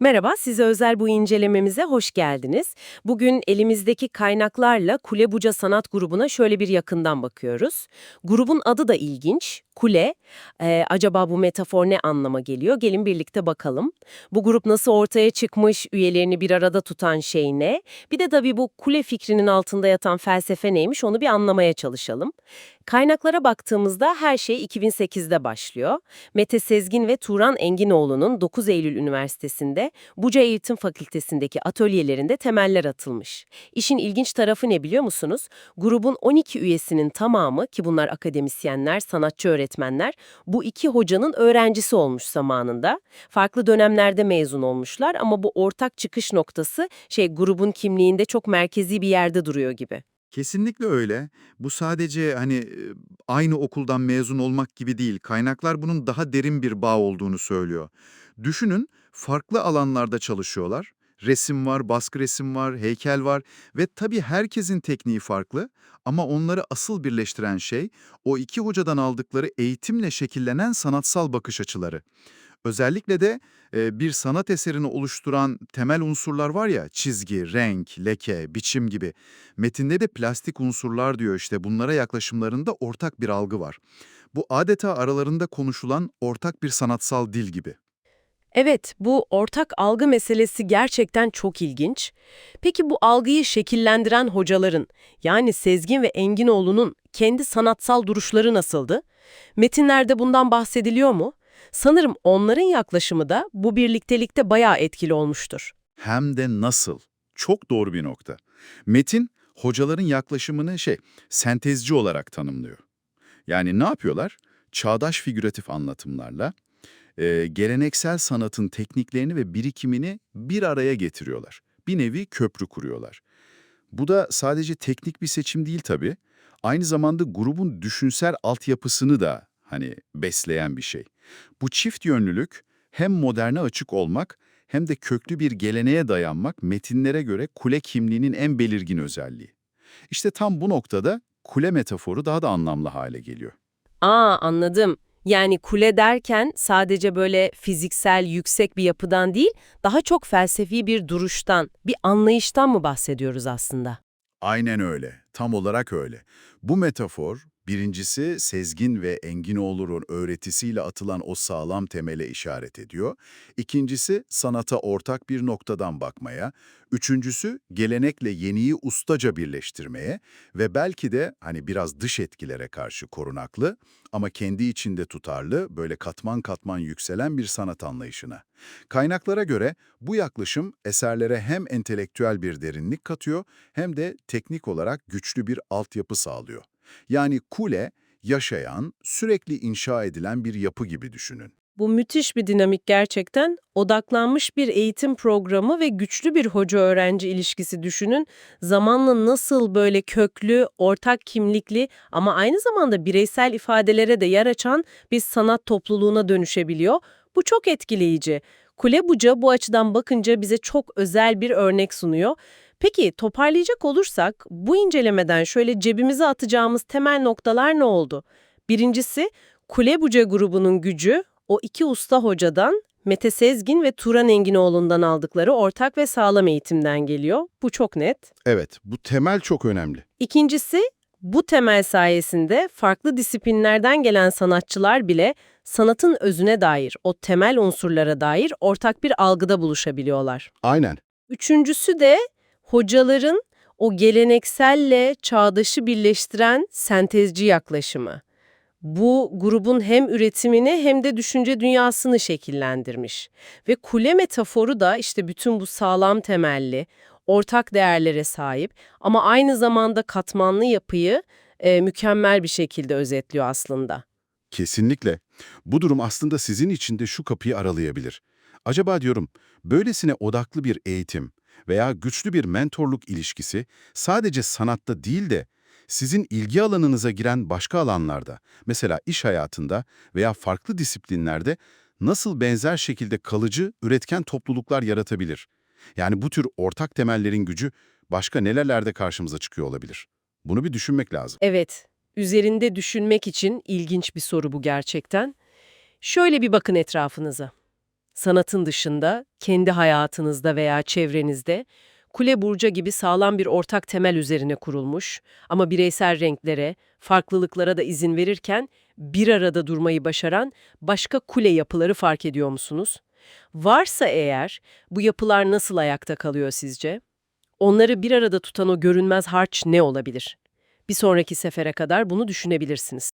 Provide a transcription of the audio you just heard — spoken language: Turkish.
Merhaba, size özel bu incelememize hoş geldiniz. Bugün elimizdeki kaynaklarla Kule Buca Sanat Grubu'na şöyle bir yakından bakıyoruz. Grubun adı da ilginç, Kule. Ee, acaba bu metafor ne anlama geliyor? Gelin birlikte bakalım. Bu grup nasıl ortaya çıkmış, üyelerini bir arada tutan şey ne? Bir de tabii bu kule fikrinin altında yatan felsefe neymiş onu bir anlamaya çalışalım. Kaynaklara baktığımızda her şey 2008'de başlıyor. Mete Sezgin ve Turan Enginoğlu'nun 9 Eylül Üniversitesi'nde Buca Eğitim Fakültesi'ndeki atölyelerinde temeller atılmış. İşin ilginç tarafı ne biliyor musunuz? Grubun 12 üyesinin tamamı ki bunlar akademisyenler, sanatçı öğretmenler bu iki hocanın öğrencisi olmuş zamanında. Farklı dönemlerde mezun olmuşlar ama bu ortak çıkış noktası şey grubun kimliğinde çok merkezi bir yerde duruyor gibi. Kesinlikle öyle. Bu sadece hani aynı okuldan mezun olmak gibi değil. Kaynaklar bunun daha derin bir bağ olduğunu söylüyor. Düşünün, farklı alanlarda çalışıyorlar. Resim var, baskı resim var, heykel var ve tabii herkesin tekniği farklı ama onları asıl birleştiren şey o iki hocadan aldıkları eğitimle şekillenen sanatsal bakış açıları. Özellikle de e, bir sanat eserini oluşturan temel unsurlar var ya, çizgi, renk, leke, biçim gibi. Metinde de plastik unsurlar diyor işte bunlara yaklaşımlarında ortak bir algı var. Bu adeta aralarında konuşulan ortak bir sanatsal dil gibi. Evet, bu ortak algı meselesi gerçekten çok ilginç. Peki bu algıyı şekillendiren hocaların, yani Sezgin ve Enginoğlu'nun kendi sanatsal duruşları nasıldı? Metinlerde bundan bahsediliyor mu? Sanırım onların yaklaşımı da bu birliktelikte bayağı etkili olmuştur. Hem de nasıl? Çok doğru bir nokta. Metin, hocaların yaklaşımını şey, sentezci olarak tanımlıyor. Yani ne yapıyorlar? Çağdaş figüratif anlatımlarla e, geleneksel sanatın tekniklerini ve birikimini bir araya getiriyorlar. Bir nevi köprü kuruyorlar. Bu da sadece teknik bir seçim değil tabii. Aynı zamanda grubun düşünsel altyapısını da hani besleyen bir şey. Bu çift yönlülük hem moderne açık olmak hem de köklü bir geleneğe dayanmak metinlere göre kule kimliğinin en belirgin özelliği. İşte tam bu noktada kule metaforu daha da anlamlı hale geliyor. Aa anladım. Yani kule derken sadece böyle fiziksel yüksek bir yapıdan değil, daha çok felsefi bir duruştan, bir anlayıştan mı bahsediyoruz aslında? Aynen öyle, tam olarak öyle. Bu metafor, birincisi Sezgin ve Enginoğlu'nun öğretisiyle atılan o sağlam temele işaret ediyor. İkincisi sanata ortak bir noktadan bakmaya. Üçüncüsü gelenekle yeniyi ustaca birleştirmeye ve belki de hani biraz dış etkilere karşı korunaklı ama kendi içinde tutarlı, böyle katman katman yükselen bir sanat anlayışına. Kaynaklara göre bu yaklaşım eserlere hem entelektüel bir derinlik katıyor hem de teknik olarak güçlü bir altyapı sağlıyor. Yani kule, yaşayan, sürekli inşa edilen bir yapı gibi düşünün. Bu müthiş bir dinamik gerçekten. Odaklanmış bir eğitim programı ve güçlü bir hoca-öğrenci ilişkisi düşünün. Zamanla nasıl böyle köklü, ortak kimlikli ama aynı zamanda bireysel ifadelere de yer açan bir sanat topluluğuna dönüşebiliyor. Bu çok etkileyici. Kule Buca bu açıdan bakınca bize çok özel bir örnek sunuyor. Peki toparlayacak olursak bu incelemeden şöyle cebimize atacağımız temel noktalar ne oldu? Birincisi Kule Buca grubunun gücü o iki usta hocadan Mete Sezgin ve Turan Enginoğlu'ndan aldıkları ortak ve sağlam eğitimden geliyor. Bu çok net. Evet, bu temel çok önemli. İkincisi bu temel sayesinde farklı disiplinlerden gelen sanatçılar bile sanatın özüne dair, o temel unsurlara dair ortak bir algıda buluşabiliyorlar. Aynen. Üçüncüsü de hocaların o gelenekselle çağdaşı birleştiren sentezci yaklaşımı. Bu grubun hem üretimini hem de düşünce dünyasını şekillendirmiş. Ve kule metaforu da işte bütün bu sağlam temelli, ortak değerlere sahip ama aynı zamanda katmanlı yapıyı e, mükemmel bir şekilde özetliyor aslında. Kesinlikle. Bu durum aslında sizin için de şu kapıyı aralayabilir. Acaba diyorum, böylesine odaklı bir eğitim veya güçlü bir mentorluk ilişkisi sadece sanatta değil de sizin ilgi alanınıza giren başka alanlarda, mesela iş hayatında veya farklı disiplinlerde nasıl benzer şekilde kalıcı, üretken topluluklar yaratabilir? Yani bu tür ortak temellerin gücü başka nelerde karşımıza çıkıyor olabilir? Bunu bir düşünmek lazım. Evet, üzerinde düşünmek için ilginç bir soru bu gerçekten. Şöyle bir bakın etrafınıza. Sanatın dışında, kendi hayatınızda veya çevrenizde Kule Burca gibi sağlam bir ortak temel üzerine kurulmuş ama bireysel renklere, farklılıklara da izin verirken bir arada durmayı başaran başka kule yapıları fark ediyor musunuz? Varsa eğer bu yapılar nasıl ayakta kalıyor sizce? Onları bir arada tutan o görünmez harç ne olabilir? Bir sonraki sefere kadar bunu düşünebilirsiniz.